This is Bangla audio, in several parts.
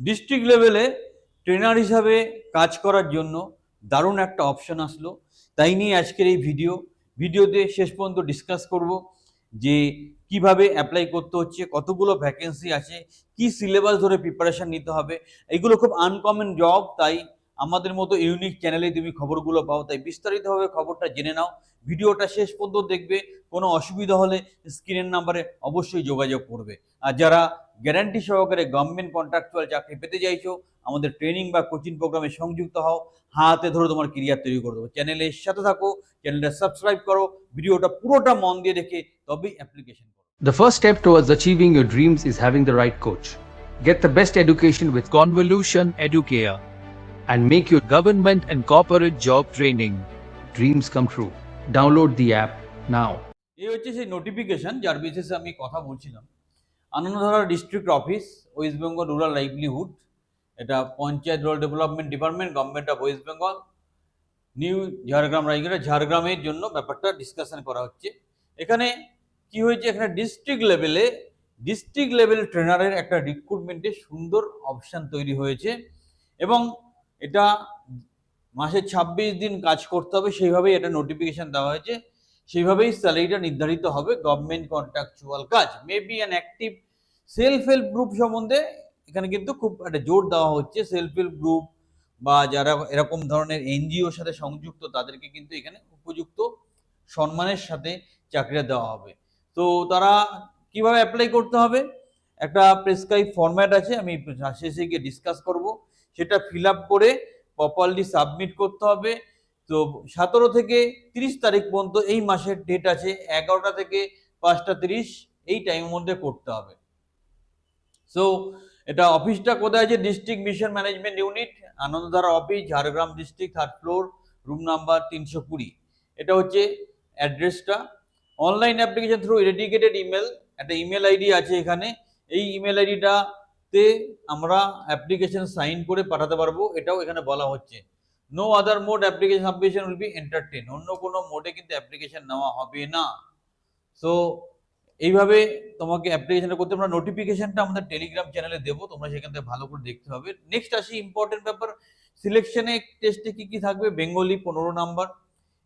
ডিস্ট্রিক্ট লেভেলে ট্রেনার হিসাবে কাজ করার জন্য দারুণ একটা অপশন আসলো। তাই নিয়ে আজকের এই ভিডিও ভিডিওতে শেষ পর্যন্ত ডিসকাস করব যে কীভাবে অ্যাপ্লাই করতে হচ্ছে, কতগুলো ভ্যাকেন্সি আছে, কি সিলেবাস ধরে প্রিপারেশন নিতে হবে। এগুলো খুব আনকমন জব তাই আমাদের মতো ইউনিক চ্যানেলে তুমি খবরগুলো পাও, তাই বিস্তারিতভাবে খবরটা জেনে নাও। ভিডিওটা শেষ পর্যন্ত দেখবে, কোনো অসুবিধা হলে স্ক্রিনের নাম্বারে অবশ্যই যোগাযোগ করবে। আর যারা গ্যারান্টি সহকারে গভর্নমেন্ট কন্ট্রাকচুয়াল চাকরি পেতে চাইছো আমাদের ট্রেনিং বা কোচিং প্রোগ্রামে সংযুক্ত হও হাতে ধরে তোমার কেরিয়ার তৈরি করে দেবো চ্যানেলের সাথে থাকো চ্যানেলটা সাবস্ক্রাইব করো ভিডিওটা পুরোটা মন দিয়ে দেখে তবেই অ্যাপ্লিকেশন করো The first step towards achieving your dreams is having the right coach. Get the best education with Convolution Educare. and make your Government and corporate job training. dreams come true. Download the app now. এই হচ্ছে সেই নোটিফিকেশন যার বিশেষে আমি কথা বলছিলাম Anandadhara district office West Bengal rural livelihood এটা panchayat rural development department government of West Bengal new Jhargram Raigarh ঝাড়গ্রামের জন্য ব্যাপারটা ডিসকাশন করা হচ্ছে। এখানে কি হয়েছে? এখানে ডিস্ট্রিক্ট লেভেলে ডিস্ট্রিক্ট লেভেল ট্রেনারের একটা রিক্রুটমেন্টের সুন্দর অপশান তৈরি হয়েছে এবং এটা মাসে ছাব্বিশ দিন কাজ করতে হবে, সেইভাবেই এটা নোটিফিকেশন দেওয়া হয়েছে। সেইভাবেই স্যালারিটা নির্ধারিত হবে গভর্নমেন্ট কন্ট্রাকচুয়াল কাজ। Maybe an active self help group সম্বন্ধে এখানে কিন্তু খুব একটা জোর দেওয়া হচ্ছে। সেলফ হেল্প গ্রুপ বা যারা এরকম ধরনের এনজিওর সাথে সংযুক্ত, তাদেরকে কিন্তু এখানে উপযুক্ত সম্মানের সাথে চাকরিটা দেওয়া হবে। তো তারা কীভাবে অ্যাপ্লাই করতে হবে? একটা প্রেসক্রাইব ফরম্যাট আছে, আমি শেষে গিয়ে ডিসকাস করব। সেটা ফিল আপ করে প্রপারলি সাবমিট করতে হবে। তো সতেরো থেকে তিরিশ তারিখ পর্যন্ত এই মাসের ডেট আছে, এগারোটা থেকে পাঁচটা তিরিশ, এই টাইমের মধ্যে করতে হবে। সো এটা অফিসটা কোথায় আছে? District mission management unit Anandadhara office Jhargram district third floor room number তিনশো কুড়ি। এটা হচ্ছে অ্যাড্রেসটা online application through dedicated email একটা ইমেল আইডি আছে এখানে। এই ইমেল আইডিটাতে আমরা অ্যাপ্লিকেশন সাইন করে পাঠাতে পারব। এটাও এখানে বলা হচ্ছে। No other mode application submission will be entertain অন্য কোনো মোডে কিন্তু অ্যাপ্লিকেশন নেওয়া হবে না। সো এইভাবে তোমাকে অ্যাপ্লিকেশনটা করতে আমরা নোটিফিকেশনটা আমাদের টেলিগ্রাম চ্যানেলে দেবো। তোমরা সেখান থেকে ভালো করে দেখতে হবে নেক্সট আসি ইম্পর্টেন্ট ব্যাপার। সিলেকশনে টেস্টে কি কি থাকবে? বেঙ্গলি পনেরো নাম্বার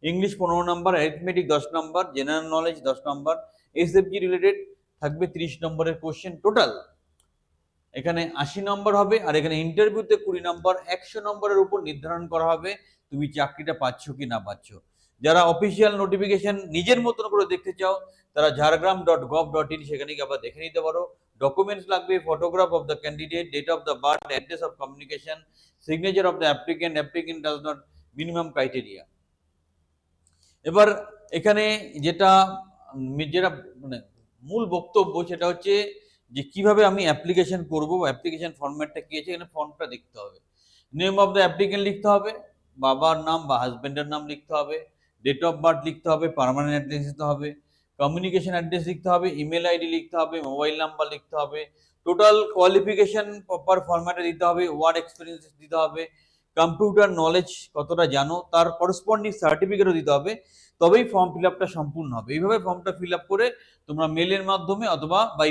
ইংলিশ পনেরো নাম্বার অ্যারিথমেটিক দশ নাম্বার জেনারেল নলেজ দশ নাম্বার এসএফজি রিলেটেড থাকবে তিরিশ নম্বরের কোশ্চেন টোটাল এখানে আশি নম্বর হবে আর এখানে ইন্টারভিউতে কুড়ি নম্বর, একশো নম্বরের উপর নির্ধারণ করা হবে তুমি চাকরিটা পাচ্ছ কি না পাচ্ছ। যারা অফিসিয়াল নোটিফিকেশন নিজের মতন করে দেখতে চাও, তারা Jhargram dot gov dot in সেখানে গিয়ে আবার দেখে নিতে পারো। ডকুমেন্টস লাগবে photograph of the candidate date of the birth address of communication signature of the applicant applicant does not minimum criteria এবার এখানে যেটা যেটা মানে মূল বক্তব্য সেটা হচ্ছে যে কীভাবে আমি অ্যাপ্লিকেশন করব অ্যাপ্লিকেশন ফর্ম্যাটটা কি আছে, এখানে ফর্মটা দেখতে হবে। নেম অফ দ্য অ্যাপ্লিকেন্ট লিখতে হবে, বাবার নাম বা হাজব্যান্ডের নাম লিখতে হবে ডেট অফ বার্থ লিখতে হবে পার্মানেন্ট অ্যাড্রেস দিতে হবে কমিউনিকেশন অ্যাড্রেস লিখতে হবে ইমেল আইডি লিখতে হবে মোবাইল নাম্বার লিখতে হবে টোটাল কোয়ালিফিকেশন প্রপার ফরম্যাটে দিতে হবে ওয়ার্ড এক্সপিরিয়েন্স দিতে হবে কম্পিউটার নলেজ কতটা জানো, তার করসপন্ডিং সার্টিফিকেটও দিতে হবে, তবেই ফর্ম ফিল আপটা সম্পূর্ণ হবে। এইভাবে ফর্মটা ফিল আপ করে তোমরা মেলের মাধ্যমে অথবা বাই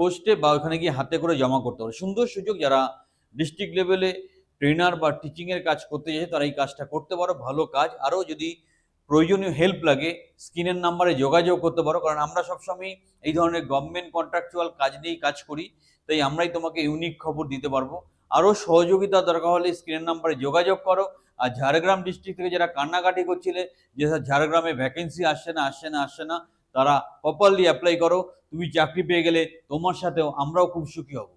পোস্টে বা ওখানে গিয়ে হাতে করে জমা করতে পারো সুন্দর সুযোগ যারা ডিস্ট্রিক্ট লেভেলে ট্রেনার বা টিচিংয়ের কাজ করতে চাইছে, তারা এই কাজটা করতে পারো, ভালো কাজ। আরও যদি প্রয়োজনীয় হেল্প লাগে স্ক্রিনের নাম্বারে যোগাযোগ করতে পারো, কারণ আমরা সবসময় এই ধরনের গভর্নমেন্ট কন্ট্রাকচুয়াল কাজ নিয়েই কাজ করি, তাই আমরাই তোমাকে ইউনিক খবর দিতে পারব। আরও সহযোগিতা দরকার হলে স্ক্রিনের নাম্বারে যোগাযোগ করো। আর ঝাড়গ্রাম ডিস্ট্রিক্ট থেকে যারা কান্নাকাটি করছিলে, যে ঝাড়গ্রামে ভ্যাকেন্সি আসছে না আসছে না আসছে না তারা প্রপারলি অ্যাপ্লাই করো তুমি চাকরি পেয়ে গেলে তোমার সাথেও আমরাও খুব সুখী হব।